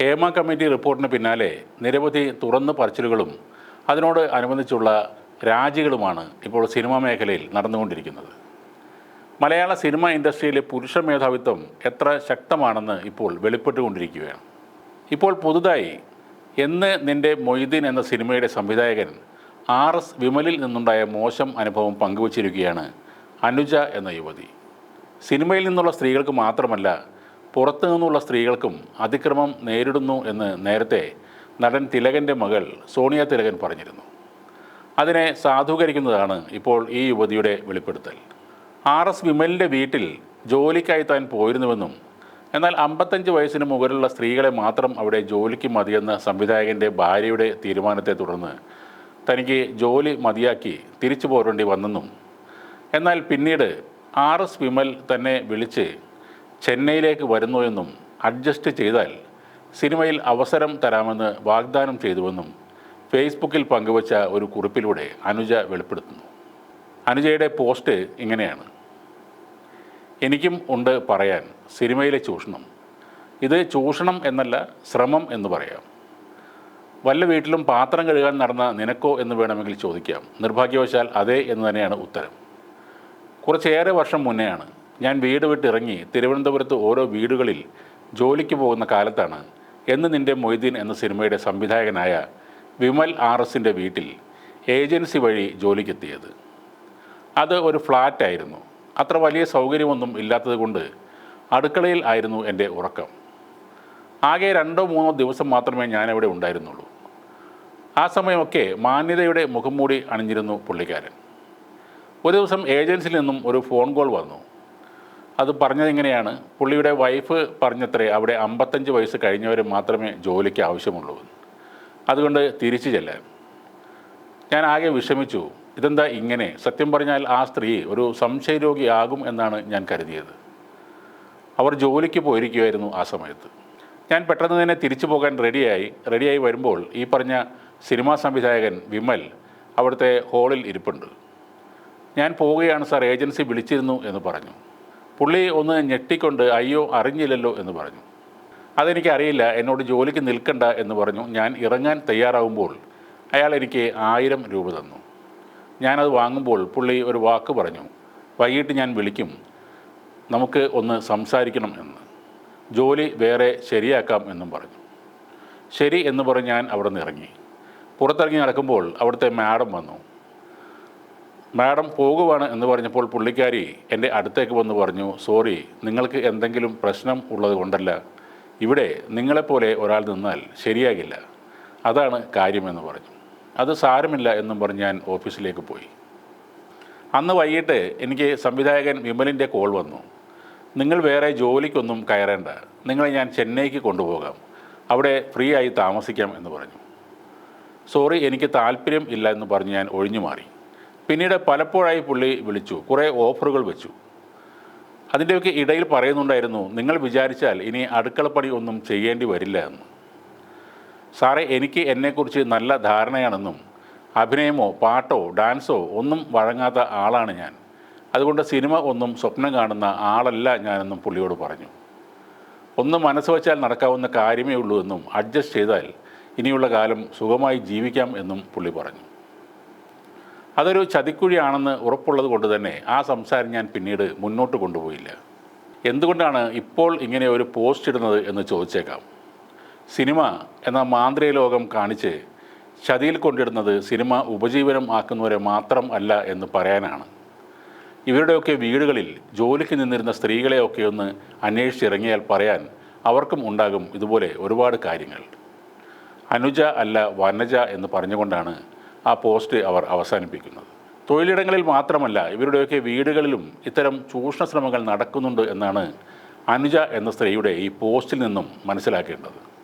Hema committee റിപ്പോർട്ടിന് പിന്നാലെ നിരവധി തുറന്നു പറച്ചിലുകളും അതിനോട് അനുബന്ധിച്ചുള്ള രാജികളുമാണ് ഇപ്പോൾ സിനിമാ മേഖലയിൽ നടന്നുകൊണ്ടിരിക്കുന്നത്. മലയാള സിനിമ ഇൻഡസ്ട്രിയിലെ പുരുഷ മേധാവിത്വം എത്ര ശക്തമാണെന്ന് ഇപ്പോൾ വെളിപ്പെട്ടുകൊണ്ടിരിക്കുകയാണ്. ഇപ്പോൾ പുതുതായി എന്ന് നിന്റെ മൊയ്തീൻ എന്ന സിനിമയുടെ സംവിധായകൻ ആർ എസ് വിമലിൽ നിന്നുണ്ടായ മോശം അനുഭവം പങ്കുവച്ചിരിക്കുകയാണ് അനുജ എന്ന യുവതി. സിനിമയിൽ നിന്നുള്ള സ്ത്രീകൾക്ക് മാത്രമല്ല പുറത്തു നിന്നുള്ള സ്ത്രീകൾക്കും അതിക്രമം നേരിടുന്നു എന്ന് നേരത്തെ നടൻ തിലകന്റെ മകൾ സോണിയ തിലകൻ പറഞ്ഞിരുന്നു. അതിനെ സാധൂകരിക്കുന്നതാണ് ഇപ്പോൾ ഈ യുവതിയുടെ വെളിപ്പെടുത്തൽ. ആർ എസ് വിമലിന്റെ വീട്ടിൽ ജോലിക്കായി താൻ പോയിരുന്നുവെന്നും എന്നാൽ അമ്പത്തഞ്ച് വയസ്സിന് മുകളിലുള്ള സ്ത്രീകളെ മാത്രം അവിടെ ജോലിക്ക് മതിയെന്ന സംവിധായകന്റെ ഭാര്യയുടെ തീരുമാനത്തെ തുടർന്ന് തനിക്ക് ജോലി മതിയാക്കി തിരിച്ചു പോരേണ്ടി വന്നെന്നും എന്നാൽ പിന്നീട് ആർ എസ് വിമൽ തന്നെ വിളിച്ച് ചെന്നൈയിലേക്ക് വരുന്നു എന്നും അഡ്ജസ്റ്റ് ചെയ്താൽ സിനിമയിൽ അവസരം തരാമെന്ന് വാഗ്ദാനം ചെയ്തുവെന്നും ഫേസ്ബുക്കിൽ പങ്കുവച്ച ഒരു കുറിപ്പിലൂടെ അനുജ വെളിപ്പെടുത്തുന്നു. അനുജയുടെ പോസ്റ്റ് ഇങ്ങനെയാണ്. എനിക്കും ഉണ്ട് പറയാൻ സിനിമയിലെ ചൂഷണം. ഇത് ചൂഷണം എന്നല്ല ശ്രമം എന്ന് പറയാം. വല്ല വീട്ടിലും പാത്രം കഴുകാൻ നടന്ന നിനക്കോ എന്ന് വേണമെങ്കിൽ ചോദിക്കാം. നിർഭാഗ്യവശാൽ അതെ എന്ന് തന്നെയാണ് ഉത്തരം. കുറച്ചേറെ വർഷം മുന്നെയാണ് ഞാൻ വീട് വിട്ടിറങ്ങി തിരുവനന്തപുരത്ത് ഓരോ വീടുകളിൽ ജോലിക്ക് പോകുന്ന കാലത്താണ് എന്ന് നിന്റെ മൊയ്തീൻ എന്ന സിനിമയുടെ സംവിധായകനായ വിമൽ ആർ എസിന്റെ വീട്ടിൽ ഏജൻസി വഴി ജോലിക്കെത്തിയത്. അത് ഒരു ഫ്ലാറ്റായിരുന്നു അത്ര വലിയ സൗകര്യമൊന്നും ഇല്ലാത്തതുകൊണ്ട് അടുക്കളയിൽ ആയിരുന്നു എന്റെ ഉറക്കം. ആകെ രണ്ടോ മൂന്നോ ദിവസം മാത്രമേ ഞാനവിടെ ഉണ്ടായിരുന്നുള്ളൂ. ആ സമയമൊക്കെ മാന്യതയുടെ മുഖംമൂടി അണിഞ്ഞിരുന്നു പുള്ളിക്കാരൻ. ഒരു ദിവസം ഏജൻസിയിൽ നിന്നും ഒരു ഫോൺ കോൾ വന്നു. അത് പറഞ്ഞത് എങ്ങനെയാണ്? പുള്ളിയുടെ വൈഫ് പറഞ്ഞത്രേ അവിടെ അമ്പത്തഞ്ച് വയസ്സ് കഴിഞ്ഞവർ മാത്രമേ ജോലിക്ക് ആവശ്യമുള്ളൂ അതുകൊണ്ട് തിരിച്ചു ചെല്ലാൻ. ഞാൻ ആകെ വിഷമിച്ചു. ഇതെന്താ ഇങ്ങനെ? സത്യം പറഞ്ഞാൽ ആ സ്ത്രീ ഒരു സംശയരോഗിയാകും എന്നാണ് ഞാൻ കരുതിയത്. അവർ ജോലിക്ക് പോയിരിക്കുമായിരുന്നു ആ സമയത്ത്. ഞാൻ പെട്ടെന്ന് തന്നെ തിരിച്ചു പോകാൻ റെഡിയായി റെഡിയായി വരുമ്പോൾ ഈ പറഞ്ഞ സിനിമാ സംവിധായകൻ വിമൽ അവിടുത്തെ ഹാളിൽ ഇരിപ്പുണ്ട്. ഞാൻ പോവുകയാണ് സാർ ഏജൻസി വിളിച്ചിരുന്നു എന്ന് പറഞ്ഞു. പുള്ളി ഒന്ന് ഞെട്ടിക്കൊണ്ട് അയ്യോ അറിഞ്ഞില്ലല്ലോ എന്ന് പറഞ്ഞു. അതെനിക്കറിയില്ല എന്നോട് ജോലിക്ക് നിൽക്കണ്ട എന്ന് പറഞ്ഞു. ഞാൻ ഇറങ്ങാൻ തയ്യാറാവുമ്പോൾ അയാൾ എനിക്ക് ആയിരം രൂപ തന്നു. ഞാനത് വാങ്ങുമ്പോൾ പുള്ളി ഒരു വാക്ക് പറഞ്ഞു. വൈകിട്ട് ഞാൻ വിളിക്കും. നമുക്ക് ഒന്ന് സംസാരിക്കണം എന്ന്. ജോലി വേറെ ശരിയാക്കാം എന്നും പറഞ്ഞു. ശരി എന്ന് പറഞ്ഞ് ഞാൻ അവിടെ നിന്ന് ഇറങ്ങി. പുറത്തിറങ്ങി നടക്കുമ്പോൾ അവിടുത്തെ മാഡം വന്നു. മാഡം പോകുവാണ് എന്ന് പറഞ്ഞപ്പോൾ പുള്ളിക്കാരി എന്റെ അടുത്തേക്ക് വന്ന് പറഞ്ഞു സോറി നിങ്ങൾക്ക് എന്തെങ്കിലും പ്രശ്നം ഉള്ളത് കൊണ്ടല്ല. ഇവിടെ നിങ്ങളെപ്പോലെ ഒരാൾ നിന്നാൽ ശരിയാകില്ല. അതാണ് കാര്യമെന്ന് പറഞ്ഞു. അത് സാരമില്ല എന്നും പറഞ്ഞ് ഞാൻ ഓഫീസിലേക്ക് പോയി. അന്ന് വൈകിട്ട് എനിക്ക് സംവിധായകൻ വിമലിന്റെ കോൾ വന്നു. നിങ്ങൾ വേറെ ജോലിക്കൊന്നും കയറേണ്ട. നിങ്ങളെ ഞാൻ ചെന്നൈക്ക് കൊണ്ടുപോകാം. അവിടെ ഫ്രീ ആയി താമസിക്കാം എന്ന് പറഞ്ഞു. സോറി എനിക്ക് താല്പര്യം ഇല്ല എന്ന് പറഞ്ഞ് ഞാൻ ഒഴിഞ്ഞു മാറി. പിന്നീട് പലപ്പോഴായി പുള്ളി വിളിച്ചു കുറേ ഓഫറുകൾ വെച്ചു. അതിന്റെയൊക്കെ ഇടയിൽ പറയുന്നുണ്ടായിരുന്നു നിങ്ങൾ വിചാരിച്ചാൽ ഇനി അടുക്കളപ്പണി ഒന്നും ചെയ്യേണ്ടി വരില്ല എന്ന്. സാറേ എനിക്ക് എന്നെക്കുറിച്ച് നല്ല ധാരണയാണെന്നും അഭിനയമോ പാട്ടോ ഡാൻസോ ഒന്നും വഴങ്ങാത്ത ആളാണ് ഞാൻ. അതുകൊണ്ട് സിനിമ ഒന്നും സ്വപ്നം കാണുന്ന ആളല്ല ഞാനെന്നും പുള്ളിയോട് പറഞ്ഞു. ഒന്ന് മനസ്സ് വച്ചാൽ നടക്കാവുന്ന കാര്യമേ ഉള്ളൂ എന്നും അഡ്ജസ്റ്റ് ചെയ്താൽ ഇനിയുള്ള കാലം സുഖമായി ജീവിക്കാം എന്നും പുള്ളി പറഞ്ഞു. അതൊരു ചതിക്കുഴിയാണെന്ന് ഉറപ്പുള്ളത് കൊണ്ട് തന്നെ ആ സംസാരം ഞാൻ പിന്നീട് മുന്നോട്ട് കൊണ്ടുപോയില്ല. എന്തുകൊണ്ടാണ് ഇപ്പോൾ ഇങ്ങനെ ഒരു പോസ്റ്റ് ഇടുന്നത് എന്ന് ചോദിച്ചേക്കാം. സിനിമ എന്ന മാന്ത്രിക ലോകം കാണിച്ച് ചതിയിൽ കൊണ്ടിടുന്നത് സിനിമ ഉപജീവനം ആക്കുന്നവരെ മാത്രം അല്ല എന്ന് പറയാനാണ്. ഇവരുടെയൊക്കെ വീടുകളിൽ ജോലിക്ക് നിന്നിരുന്ന സ്ത്രീകളെയൊക്കെ ഒന്ന് അന്വേഷിച്ചിറങ്ങിയാൽ പറയാൻ അവർക്കും ഉണ്ടാകും ഇതുപോലെ ഒരുപാട് കാര്യങ്ങൾ. അനുജ അല്ല വനജ എന്ന് പറഞ്ഞുകൊണ്ടാണ് ആ പോസ്റ്റ് അവർ അവസാനിപ്പിക്കുന്നത് തൊഴിലിടങ്ങളിൽ മാത്രമല്ല ഇവരുടെയൊക്കെ വീടുകളിലും ഇത്തരം ചൂഷണ ശ്രമങ്ങൾ നടക്കുന്നുണ്ട് എന്നാണ് അനുജ എന്ന സ്ത്രീയുടെ ഈ പോസ്റ്റിൽ നിന്നും മനസ്സിലാക്കേണ്ടത്.